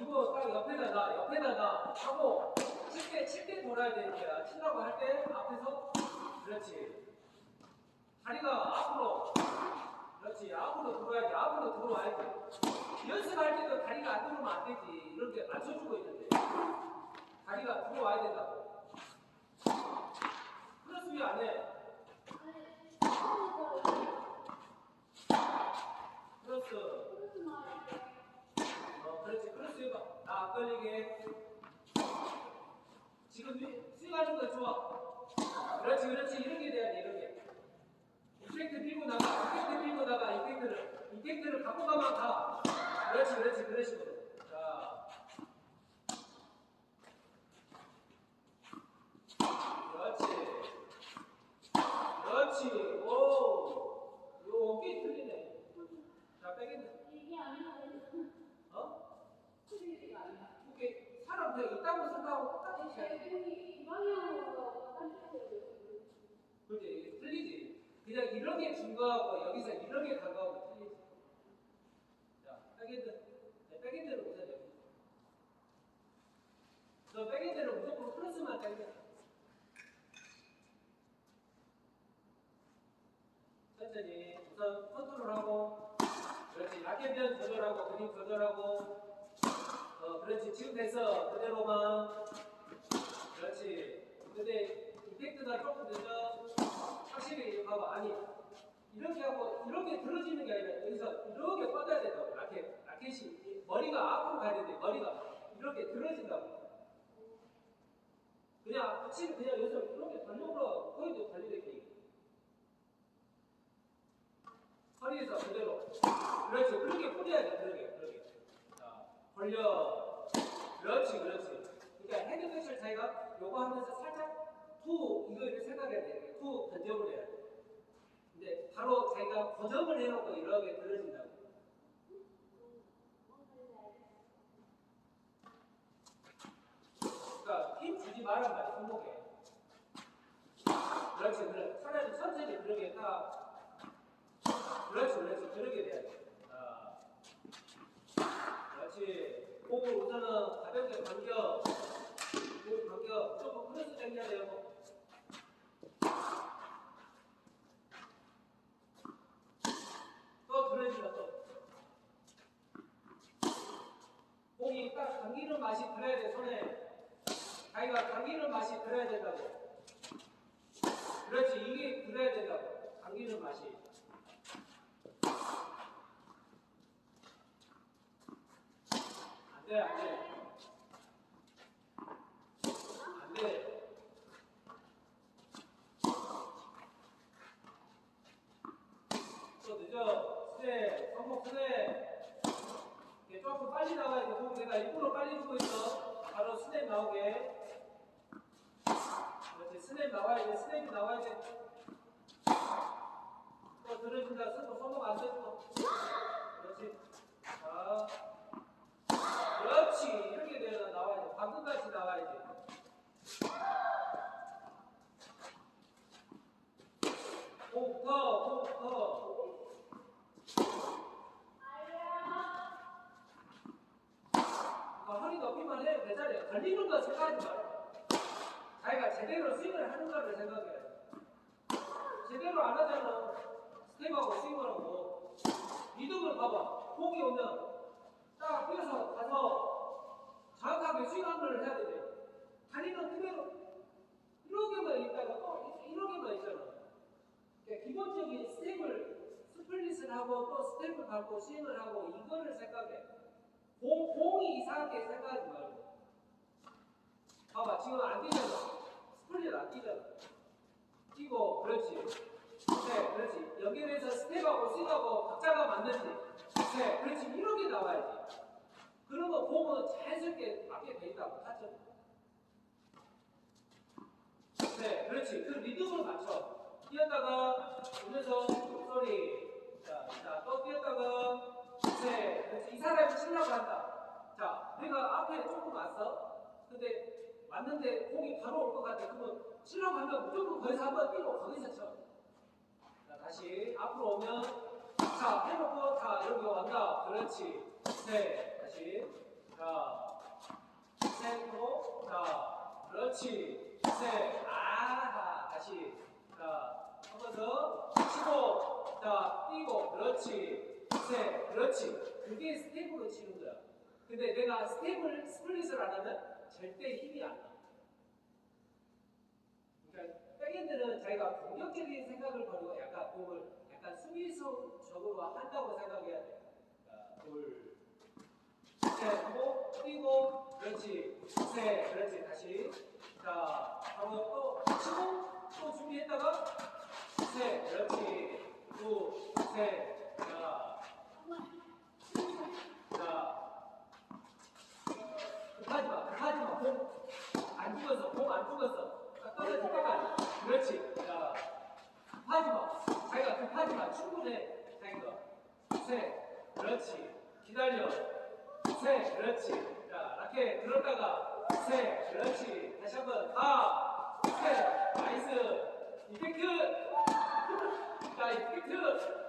기본 딱 옆에다 놔, 옆에다 놔. 하고 칠때 칠 때 돌아야 되는 거야. 치라고 할 때 앞에서. 그렇지. 다리가 앞으로. 그렇지. 앞으로 들어와야지 앞으로 들어와야지 연습할 때도 다리가 안 들어오면 안 되지. 이렇게 맞춰주고 있는데. 다리가 들어와야 된다고. 플러스 왜안 해? 플러스 어 그렇지 플러스 해봐 나 끌리게 지금 스윙하는 거 좋아 그렇지 그렇지 이렇게 돼야 돼 이렇게 이펙트 밀고 나가 이펙트 밀고 나가 이펙트를 이펙트를 갖고 가면 가 그렇지 그렇지 그런 식으로. 자. 그렇지. 그렇지. 오 요 어깨 틀리네. 자 빼겠네 어? 이게 사람 그냥 있다고 생각하고 똑같이 해야 돼. 그렇지. 이게 틀리지. 그냥 이렇게 준 거하고 여기서 이렇게 간 거하고 틀리지 자 백핸드 네, 백핸드를 우선 여기 너 백핸드를 무조건 플러스만 당겨 천천히 우선 컨트롤하고 그렇지. 라켓면 조절하고 그립 조절하고. 어 그렇지. 지금 됐어. 그대로만. 그렇지. 근데 이펙트가 조금 늦어. 확실히 봐봐. 아니 이렇게 하고 이렇게 들어지는 게 아니라 여기서 이렇게 뻗어야 된다고. 라켓 라켓이 머리가 앞으로 가야 되는데 머리가 이렇게 들어진다고 그냥 붙이는 그냥 여기서 이렇게 발목으로 거기도 달리게 허리에서 그대로. 그렇지. 그렇게 뿌려야 돼. 그렇게 그렇게. 자 벌려. 그렇지 그렇지. 그러니까 헤드 백실 자기가 요거 하면서 살짝 투 이거를 생각해야 돼. 투 해야 돼. 근데 바로 자기가 고정을 해놓고 이렇게 들어진다고. 그러니까 힘 주지 말란 말이야 손목에. 그렇지 그래. 차라리 천천히 그렇게 딱. 그렇지 그렇지 그렇게 돼야 돼. 자. 그렇지. 공을 우선은 가볍게 당겨. 공 당겨. 조금 플러스 당겨야 돼요. 또 들어지면 또. 공이 딱 당기는 맛이 들어야 돼, 손에. 자기가 당기는 맛이 들어야 된다고. 그렇지, 이게 들어야 된다고. 당기는 맛이. 안 돼, 안 돼. 안 돼. 또 늦어. 스텝, 성공 스텝. 이게 조금 빨리 나와야 돼. 그럼 내가 일부러 빨리 주고 있어. 바로 스냅 나오게. 그렇지, 스냅 나와야 돼. 스냅이 나와야 돼. 또 들어준다. 스톱 성공 안 됐어. 그렇지. 자. 그렇지. 이렇게 되어 나와야 돼. 방금까지 나와야 돼. 공부터, 공부터. 아, 허리 높이만 해. 내 자리에 생각하지 마. 자기가 제대로 스윙을 하는 거를 생각해. 제대로 안 하잖아. 스텝하고 스윙을 하고. 리듬을 봐봐. 공이 오면 딱 뛰어서 가서 정확하게 스윙한 걸 해야 돼. 다리는 그대로 이렇게만 있다가 또 이렇게만 있잖아. 그러니까 기본적인 스텝을 스플릿을 하고 또 스텝을 밟고 스윙을 하고 이거를 생각해. 공, 공이 이상하게 생각하지 말고. 봐봐, 지금 안 뛰잖아. 스플릿 안 뛰잖아. 뛰고, 그렇지. 네, 그렇지. 연결해서 스텝하고 스윙하고 박자가 맞는지. 네, 그렇지. 이렇게 나와야지. 그러면 공은 자연스럽게 맞게 돼 있다고, 타점. 네, 그렇지. 그 리듬을 맞춰. 뛰었다가, 오면서, 소리. 자, 자, 또 뛰었다가, 네, 그렇지. 이 사람이 치려고 한다. 자, 내가 앞에 조금 왔어. 왔는데 공이 바로 올 것 같아. 그러면 치려고 하면 무조건 거기서 한번 뛰고 거기서 쳐. 자, 다시 앞으로 오면 자, 해놓고 자, 여기 왔다. 그렇지. 셋. 다시. 자, 셋으로 자, 그렇지. 셋. 아하. 다시. 자, 한 번 더. 치고. 자, 뛰고. 그렇지. 셋. 그렇지. 그게 스텝으로 치는 거야. 근데 내가 스텝을 스플릿을 안 하면 절대 힘이 안 나. 그러니까 백엔드는 자기가 공격적인 생각을 버리고 약간 공을 약간 수비수적으로 한다고 생각해야 돼. 자, 둘, 셋 하고 뛰고 그렇지. 셋 그렇지. 다시. 자, 하고 또 치고 또 준비했다가 셋 그렇지. 둘, 셋. 자, 자. 급하지 마, 급하지 마. 공 안 죽었어, 공 안 죽었어. 딱 떨어질 때까지. 그렇지. 자, 급하지 마. 자기가 급하지 마. 충분해. 자기가. 셋. 그렇지. 기다려. 셋. 그렇지. 자, 라켓 들었다가 셋. 그렇지. 다시 한 번. 하. 셋. 나이스. 이펙트. 자, 이펙트.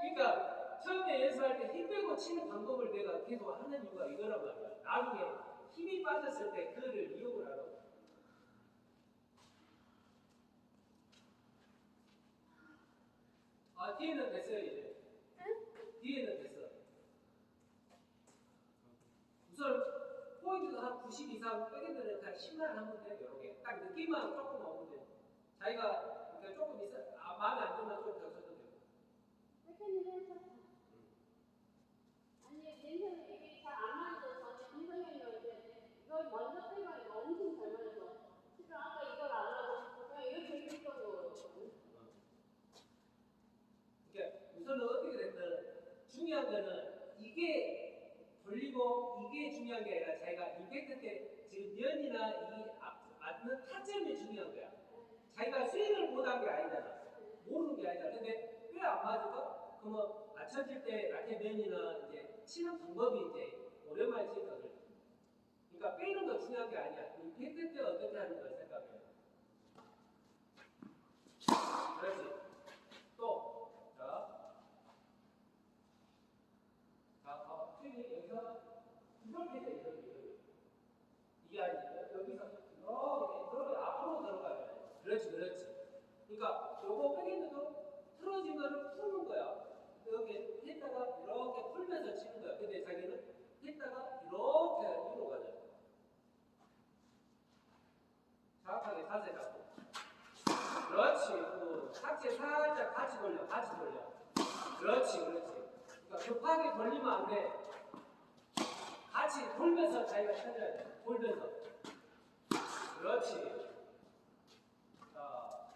그러니까 처음에 연습할 때힘 빼고 치는 방법을 내가 계속 하는 이유가 이거란 말이야. 나중에 힘이 빠졌을 때 그거를 이용을 하라고. 아 뒤에는 됐어요 이제. 뒤에는 됐어. 우선 포인트가 한90 이상 백엔드는 한 10만 하면 돼. 이렇게 딱 느낌만 조금 오면 돼. 자기가 그러니까 조금 있어. 아, 마음에 안 들면 좀더 써도 돼. 아니 냄새는 이게 잘 안 맞아서 김성현이었는데 이걸 먼저 생각이 엄청 잘 맞아서 그래서 아까 이걸 안 하고 그냥 이렇게 했던 거 그러니까 우선은 어떻게 됐든 거는 이게 돌리고 이게 중요한 게 아니라 자기가 임팩트 때 지금 면이나 이 앞- 맞는 타점이 중요한 거야. 자기가 스윙을 못한 게 아니잖아. 모르는 게 아니잖아. 근데 왜 안 맞을까? 그러면 맞춰질 때 라켓 면이나 이제 치는 방법이 이제 오랜만에 치니까 그래. 그러니까 빼는 거 중요한 게 아니야. 임팩트 때 어떻게 하는 걸 생각해. 그렇지. 또, 자. 자, 봐봐. 스윙이 여기서 이렇게 돼, 이렇게, 이렇게. 이게 아니고, 여기서 이렇게, 이렇게 앞으로 들어가야 돼. 그렇지, 그렇지. 그러니까, 요거 백엔드도 틀어진 거를 푸는 거야. 이렇게 했다가 이렇게 풀면서 치는 거야. 근데 자기는 했다가 이렇게 위로 가자. 정확하게 자세 잡고. 그렇지. 그 상체 살짝 같이 돌려, 같이 돌려. 그렇지, 그렇지. 그러니까 급하게 돌리면 안 돼. 같이 돌면서 자기가 찾아야 돼. 돌면서. 그렇지. 자,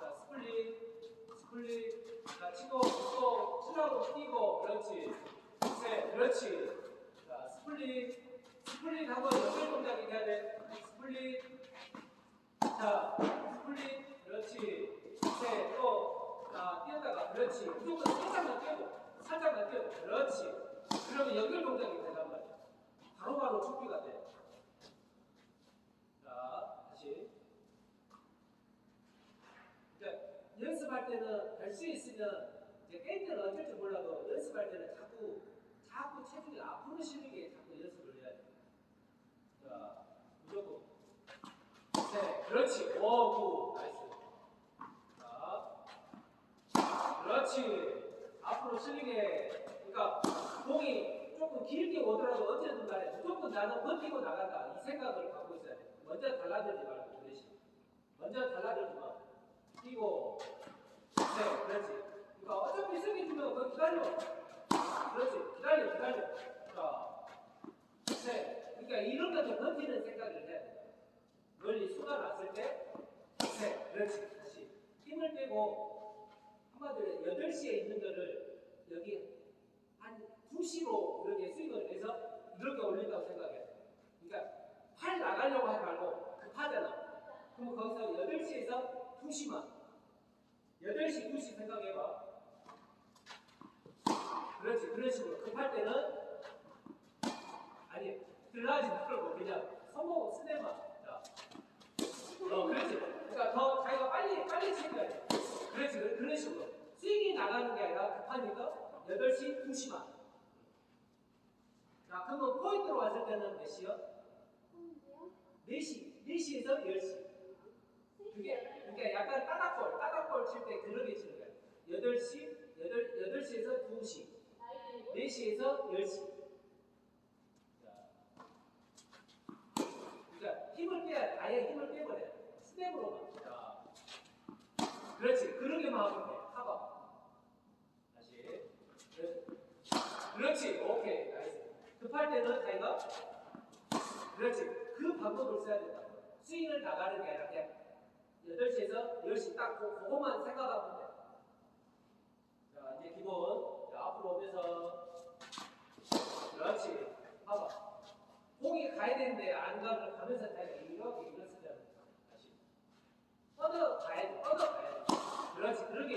자 스플릿, 스플릿. 자, 치고, 치라고 뛰고. 그렇지. 셋, 그렇지. 자, 스플릿, 스플릿 하고 연결 동작이 돼야 돼. 스플릿. 자, 스플릿, 그렇지. 셋, 또, 자, 뛰었다가, 그렇지. 무조건 살짝만 뛰고, 살짝만 뛰어, 그렇지. 그러면 연결 동작이 된단 말이야. 바로바로 준비가 돼. 자, 다시. 그러니까 연습할 때는 할 수 있으면 이제 게임 때는 어쩔 줄 몰라도 연습할 때는 자꾸 자꾸 체중이 앞으로 실리게 자꾸 연습을 해야 돼. 자, 무조건. 네, 그렇지. 오, 굿. 나이스. 자, 그렇지. 앞으로 실리게. 그러니까 공이 조금 길게 오더라도 어쨌든 간에 무조건 나는 버티고 나간다. 이 생각을 갖고 있어야 돼. 먼저 달라들지 말고 그 대신. 먼저 달라들지 마. 뛰고. 네, 그렇지. 그러니까 어차피 승리 주면 그거 기다려. 그렇지. 기다려, 기다려. 자, 네. 그러니까 이런 것도 버티는 생각을 돼. 멀리 수가 났을 때, 네, 그렇지. 다시. 힘을 빼고, 한마디로 8시에 있는 거를 여기 한 2시로 이렇게 스윙을 해서 이렇게 올린다고 생각해. 그러니까 팔 나가려고 하지 말고 급하잖아. 그럼 거기서 8시에서 2시만. 8시, 2시 생각해봐. 급할 때는 아니 들어가지 말고 그냥 손목 스냅만 자 어, 그렇지. 그러니까 더 자기가 빨리 빨리 챙겨야 돼. 그렇지, 그런- 그런 식으로. 스윙이 나가는 게 아니라 급하니까 8시, 2시만. 자, 그러면 때는 몇 시요? 하는데요? 4시, 4시에서 10시. 그게, 그러니까 약간 따닥볼, 따닥볼 칠때 그렇게 치는 거야. 8시, 그렇지. 그 방법을 써야 된다. 스윙을 나가는 게 아니라 그냥 8시에서 10시 딱 그거만 생각하면 돼. 자, 이제 기본. 자, 앞으로 오면서. 그렇지. 봐봐. 공이 가야 되는데 안 가면 가면서 내가 이렇게 이런 쓰잖아. 다시. 얻어 가야 돼. 얻어 가야 돼. 그렇지. 그러게.